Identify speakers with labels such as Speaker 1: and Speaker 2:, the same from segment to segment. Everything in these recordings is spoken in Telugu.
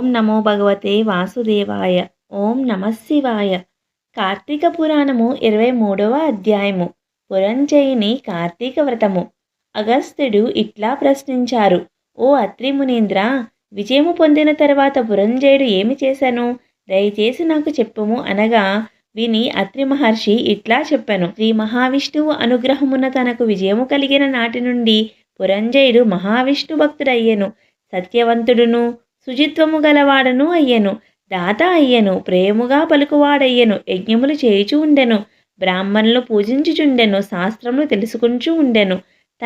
Speaker 1: ఓం నమో భగవతే వాసుదేవాయ. ఓం నమశివాయ కార్తీక పురాణము ఇరవై మూడవ అధ్యాయము. పురంజయిని కార్తీక వ్రతము. అగస్త్యుడు ఇట్లా ప్రశ్నించారు. ఓ అత్రిమునీంద్ర విజయము పొందిన తర్వాత పురంజయుడు ఏమి చేశాను? దయచేసి నాకు చెప్పుము అనగా విని అత్రి మహర్షి ఇట్లా చెప్పాను. శ్రీ మహావిష్ణువు అనుగ్రహమున తనకు విజయము కలిగిన నాటి నుండి పురంజయుడు మహావిష్ణు భక్తుడయ్యెను. సత్యవంతుడును శుచిత్వము గలవాడను అయ్యను. దాత అయ్యెను. ప్రేముగా పలుకువాడయ్యను. యజ్ఞములు చేయుచు ఉండెను. బ్రాహ్మణులు పూజించుచుండెను. శాస్త్రములు తెలుసుకుంటూ ఉండెను.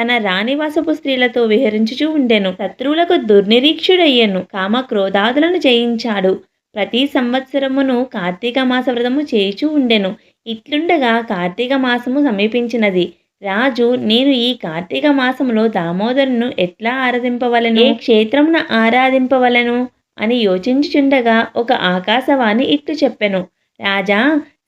Speaker 1: తన రాణివాసపు స్త్రీలతో విహరించుచూ ఉండెను. శత్రువులకు దుర్నిరీక్షుడయ్యను. కామ క్రోధాదులను జయించాడు. ప్రతి సంవత్సరమును కార్తీక మాస వ్రతము చేయుచూ ఉండెను. ఇట్లుండగా కార్తీక మాసము సమీపించినది. రాజు నేను ఈ కార్తీక మాసంలో దామోదరును ఎట్లా ఆరాధింపవలను? ఏ క్షేత్రమున ఆరాధింపవలను? అని యోచించుచుండగా ఒక ఆకాశవాణి ఇట్లు చెప్పెను. రాజా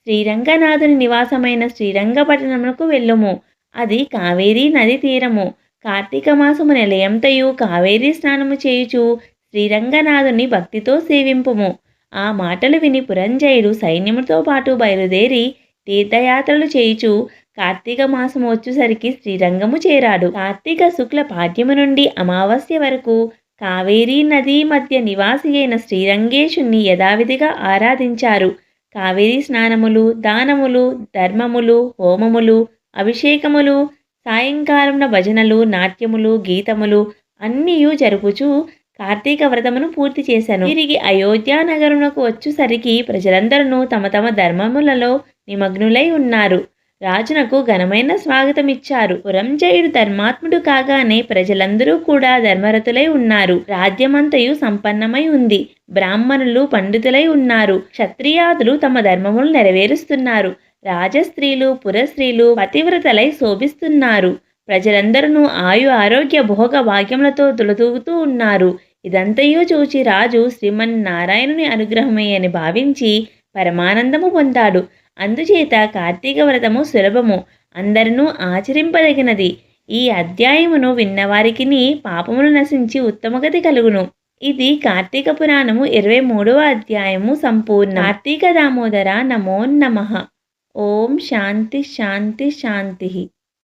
Speaker 1: శ్రీరంగనాథుని నివాసమైన శ్రీరంగపట్టణమునకు వెళ్ళుము. అది కావేరీ నది తీరము. కార్తీక మాసము నిలయంతయు కావేరీ స్నానము చేయుచు శ్రీరంగనాథుని భక్తితో సేవింపుము. ఆ మాటలు విని పురంజయుడు సైన్యముతో పాటు బయలుదేరి తీర్థయాత్రలు చేయుచు కార్తీక మాసం వచ్చేసరికి శ్రీరంగము చేరాడు. కార్తీక శుక్ల పాఠ్యము నుండి అమావాస్య వరకు కావేరీ నదీ మధ్య నివాసి అయిన శ్రీరంగేశుణ్ణి యథావిధిగా ఆరాధించారు. కావేరీ స్నానములు దానములు ధర్మములు హోమములు అభిషేకములు సాయంకాలమున భజనలు నాట్యములు గీతములు అన్నీ జరుపుచూ కార్తీక వ్రతమును పూర్తి చేశాను తిరిగి అయోధ్యా నగరమునకు వచ్చేసరికి ప్రజలందరూ తమ తమ ధర్మములలో నిమగ్నులై ఉన్నారు. రాజునకు ఘనమైన స్వాగతం ఇచ్చారు పురంజయుడు ధర్మాత్ముడు కాగానే ప్రజలందరూ కూడా ధర్మరతులై ఉన్నారు. రాజ్యమంతయు సంపన్నమై ఉంది. బ్రాహ్మణులు పండితులై ఉన్నారు. క్షత్రియాదులు తమ ధర్మములు నెరవేరుస్తున్నారు. రాజస్త్రీలు పురస్త్రీలు పతివ్రతలై శోభిస్తున్నారు. ప్రజలందరూ ఆయు ఆరోగ్య భోగ భాగ్యములతో తులతూగుతూ ఉన్నారు. ఇదంతయో చూచి రాజు శ్రీమన్నారాయణుని అనుగ్రహమే అని భావించి పరమానందము పొందాడు. అందుచేత కార్తీక వ్రతము సులభము అందరినూ ఆచరింపదగినది. ఈ అధ్యాయమును విన్నవారికిని పాపములు నశించి ఉత్తమగతి కలుగును. ఇది కార్తీక పురాణము ఇరవై మూడవ అధ్యాయము సంపూర్ణ. కార్తీక దామోదర నమో నమ. ఓం శాంతి శాంతి శాంతి.